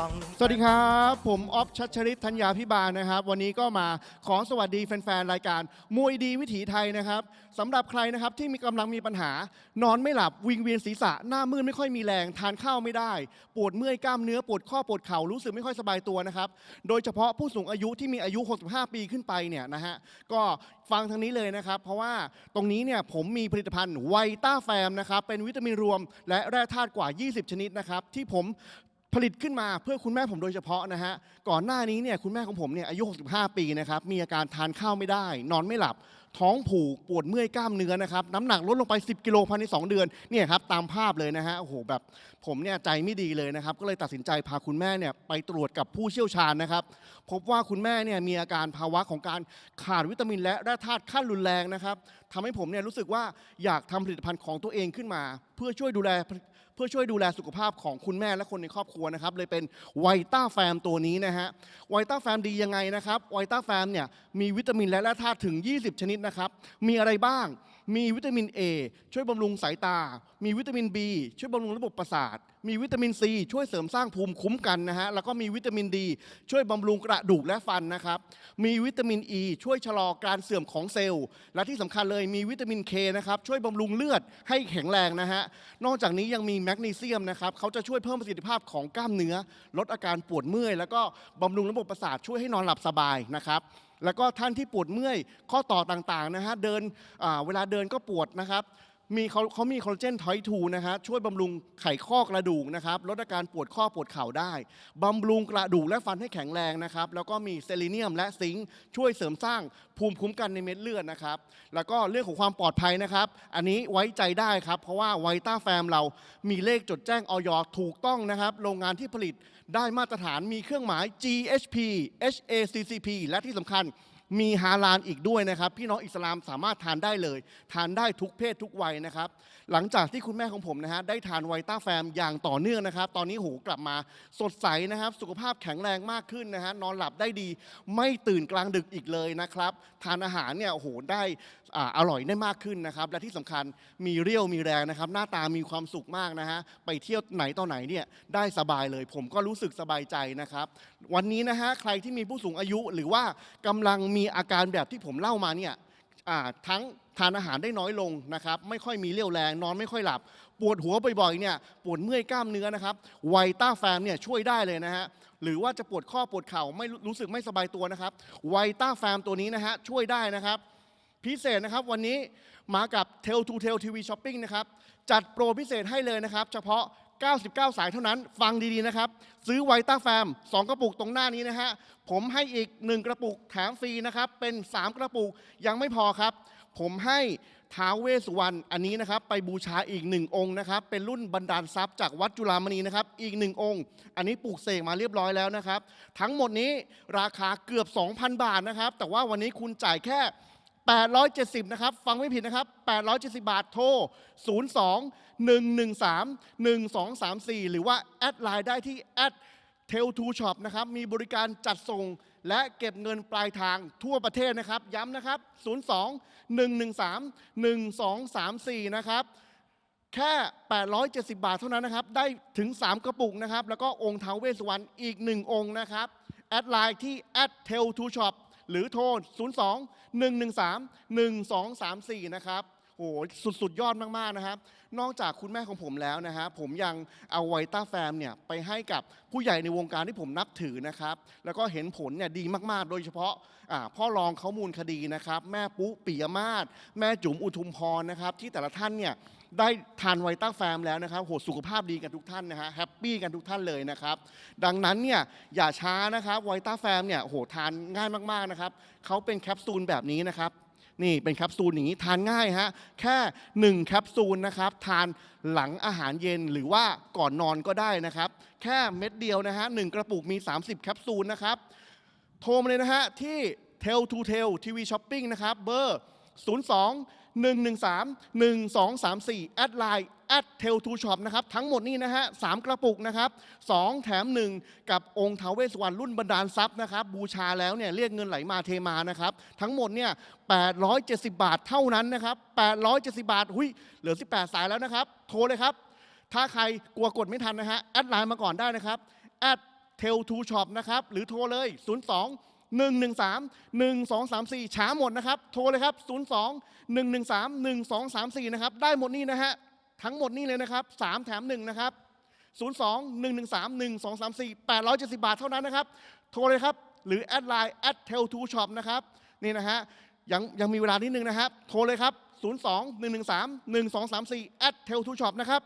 ต้อง สวัสดีครับ ผมออฟชัชริตธัญญาพิบาลนะครับ วันนี้ก็มาขอสวัสดีแฟนๆ รายการมวยดีวิถีไทยนะครับสำหรับใครนะครับที่มีกำลังมีปัญหา นอนไม่หลับวิงเวียนศีรษะ หน้ามืดไม่ค่อยมีแรง ทานข้าวไม่ได้ ปวดเมื่อยกล้ามเนื้อปวดข้อปวดเข่ารู้สึกไม่ค่อยสบายตัวนะครับ โดยเฉพาะผู้สูงอายุที่มีอายุ 65 ปีขึ้นไปเนี่ยนะฮะก็ฟังทางนี้เลยนะครับ เพราะว่าตรงนี้เนี่ยผมมีผลิตภัณฑ์ไวต้าแฟมนะครับเป็นวิตามินรวม และแร่ธาตุกว่า 20 ชนิดนะครับที่ผม ผลิตขึ้นมาเพื่อคุณแม่ผมโดยเฉพาะนะฮะก่อนหน้านี้เนี่ยคุณแม่ของผมเนี่ยอายุ 65 ปีนะครับมีอาการทานข้าวไม่ได้ นอนไม่หลับ ท้องผูกปวดเมื่อยกล้ามเนื้อนะครับน้ำหนักลดลงไป 10 กิโลภายใน 2 เดือนเนี่ยครับตามภาพเลยนะฮะโอ้โหแบบผมเนี่ยใจไม่ดีเลยนะครับก็เลยตัดสินใจพาคุณแม่เนี่ยไปตรวจกับผู้เชี่ยวชาญนะครับพบว่าคุณแม่เนี่ยมีอาการภาวะของการขาดวิตามินและแร่ธาตุขั้นรุนแรงนะครับทำให้ผมเนี่ยรู้สึกว่าอยากทำผลิตภัณฑ์ของตัวเองขึ้นมา เพื่อช่วยดูแล พื่อช่วยดูแลสุขภาพของคุณแม่และคนในครอบครัวนะครับเลยเป็นไวต้าแฟมตัวนี้นะฮะไวต้าแฟมดียังไงนะครับไวต้าแฟมเนี่ยมีวิตามินและแร่ธาตุถึง 20 ชนิดนะครับมีอะไรบ้าง มีวิตามิน A ช่วยบำรุงสายตา มีวิตามิน B ช่วยบำรุงระบบประสาท มีวิตามิน C ช่วยเสริมสร้างภูมิคุ้มกันนะฮะ แล้วก็มีวิตามิน D ช่วยบำรุงกระดูกและฟันนะครับ มีวิตามิน E ช่วยชะลอการเสื่อมของเซลล์ และที่สำคัญเลยมีวิตามิน K นะครับ ช่วยบำรุงเลือดให้แข็งแรงนะฮะ นอกจากนี้ยังมีแมกนีเซียมนะครับเขาจะช่วยเพิ่มประสิทธิภาพของกล้ามเนื้อ ลดอาการปวดเมื่อย แล้วก็บำรุงระบบประสาทช่วยให้นอนหลับสบายนะครับ แล้วก็ท่านที่ปวดเมื่อยข้อต่อต่างๆนะฮะเดินเวลาเดินก็ปวดนะครับ มีเขาเขามีคอลลาเจนทอยทูนะฮะช่วยบำรุงไขข้อกระดูกนะครับลดอาการปวดข้อปวดเข่าได้บำรุงกระดูกและฟันให้แข็งแรงนะครับแล้วก็มีเซเลเนียมและซิงค์ช่วยเสริมสร้างภูมิคุ้มกันในเม็ดเลือดนะครับแล้วก็เรื่องของความปลอดภัยนะครับ อันนี้ไว้ใจได้ครับ เพราะว่าไวต้าแฟมเรามีเลขจดแจ้งออยถูกต้องนะครับโรงงานที่ผลิตได้มาตรฐานมีเครื่องหมาย GHP HACCP และที่สำคัญ มีฮาลาลอีกด้วยนะครับ พี่น้องอิสลามสามารถทานได้เลย ทานได้ทุกเพศทุกวัยนะครับ หลังจากที่คุณแม่ของผมนะฮะได้ทานไวต้าแฟมอย่างต่อเนื่องนะครับ ตอนนี้โหกลับมาสดใสนะครับ สุขภาพแข็งแรงมากขึ้นนะฮะนอนหลับได้ดี ไม่ตื่นกลางดึกอีกเลยนะครับ ทานอาหารเนี่ยโอ้โหได้อร่อยได้มากขึ้นนะครับ และที่สำคัญมีเรี่ยวมีแรงนะครับ หน้าตามีความสุขมากนะฮะไปเที่ยวไหนต่อไหนเนี่ยได้สบายเลย ผมก็รู้สึกสบายใจนะครับ วันนี้นะฮะใครที่มีผู้สูงอายุหรือว่ากำลังมีีอาการแบบที่ผมเล่ามาเนี่ยทั้งทานอาหารได้น้อยลงนะครับ ไม่ค่อยมีเรี่ยวแรง นอนไม่ค่อยหลับ ปวดหัวบ่อยๆเนี่ยปวดเมื่อยกล้ามเนื้อนะครับไวต้าแฟมเนี่ยช่วยได้เลยนะฮะหรือว่าจะปวดข้อปวดเข่าไม่รู้สึกไม่สบายตัวนะครับไวต้าแฟมตัวนี้นะฮะช่วยได้นะครับ พิเศษนะครับวันนี้มากับ t e l to t e l TV Shopping นะครับจัดโปรพิเศษให้เลยนะครับ เฉพาะ 99 สายเท่านั้น ฟังดีๆนะครับ ซื้อไวต้าแฟม 2 กระปุกตรงหน้านี้นะฮะ ผมให้อีก 1 กระปุกแถมฟรีนะครับ เป็น 3 กระปุกยังไม่พอครับ ผมให้ท้าวเวสสุวรรณอันนี้นะครับ ไปบูชาอีกหนึ่งองค์นะครับ เป็นรุ่นบรรดาลทรัพย์จากวัดจุฬามณีนะครับ อีกหนึ่งองค์ อันนี้ปลูกเสกมาเรียบร้อยแล้วนะครับ ทั้งหมดนี้ราคาเกือบ 2,000 บาทนะครับ แต่ว่าวันนี้คุณจ่ายแค่ 870 นะครับ ฟังไม่ผิดนะครับ 870 บาทโทร 02 113 1234 หรือว่า แอดไลน์ได้ที่แอด t e l to shop นะครับ มีบริการจัดส่งและเก็บเงินปลายทางทั่วประเทศนะครับ ย้ำนะครับ 02 113 1234 นะครับ แค่ 870 บาทเท่านั้นนะครับ ได้ถึง 3 กระปุกนะครับ แล้วก็องค์ท้าวเวสสุวรรณอีก 1 องค์นะครับ แอดไลน์ที่ at t e l to shop หรือโทร 02 113 1234 นะครับ โอ้โหสุดสุดยอดมากๆนะครับ นอกจากคุณแม่ของผมแล้วนะฮะผมยังเอาไวต้าแฟมเนี่ยไปให้กับผู้ใหญ่ในวงการที่ผมนับถือนะครับ แล้วก็เห็นผลเนี่ยดีมากๆ โดยเฉพาะพ่อรองเขามูลคดีนะครับ แม่ปุ๊ปิยมาศแม่จุ๋มอุทุมพรนะครับ ที่แต่ละท่านเนี่ยได้ทานไวต้าแฟมแล้วนะครับโหสุขภาพดีกันทุกท่านนะฮะแฮปปี้กันทุกท่านเลยนะครับ ดังนั้นเนี่ยอย่าช้านะครับไวต้าแฟมเนี่ยโหทานง่ายมากๆนะครับเขาเป็นแคปซูลแบบนี้นะครับ นี่เป็นแคปซูลอย่างนี้ทานง่ายฮะแค่ 1 แคปซูลนะครับทานหลังอาหารเย็นหรือว่าก่อนนอนก็ได้นะครับ แค่เม็ดเดียวนะฮะหนึ่งกระปุกมี 30 แคปซูลนะครับ โทรมาเลยนะฮะที่ Tel to Tel TV Shopping นะครับเบอร์ 02 113 1234แอดไลน์ at Tel to Shop นะครับทั้งหมดนี่นะฮะสามกระปุกนะครับ2แถม 1 กับองค์เทวเวสวรรณรุ่นบรรดาลทรัพย์นะครับบูชาแล้วเนี่ยเรียกเงินไหลมาเทมานะครับทั้งหมดเนี่ย870 บาทเท่านั้นนะครับ870 บาทหุยเหลือ 18 สายแล้วนะครับ โทรเลยครับ ถ้าใครกลัวกดไม่ทันนะฮะแอดไลน์มาก่อนได้นะครับ at t e l to shop นะครับหรือโทรเลย 02 113 1234ช้าหมดนะครับ โทรเลยครับ 02 113 1234 นะครับ ได้หมดนี่นะฮะ ทั้งหมดนี่เลยนะครับ 3 แถม 1 นะครับ 02 113 1234 870 บาทเท่านั้นนะครับ โทรเลยครับ หรือแอดไลน์แอดเทลทูช็อปนะครับ นี่นะฮะยังยังมีเวลานิดนึงนะครับ โทรเลยครับ 02 113 1234แอดเทลทูช็อปนะครับ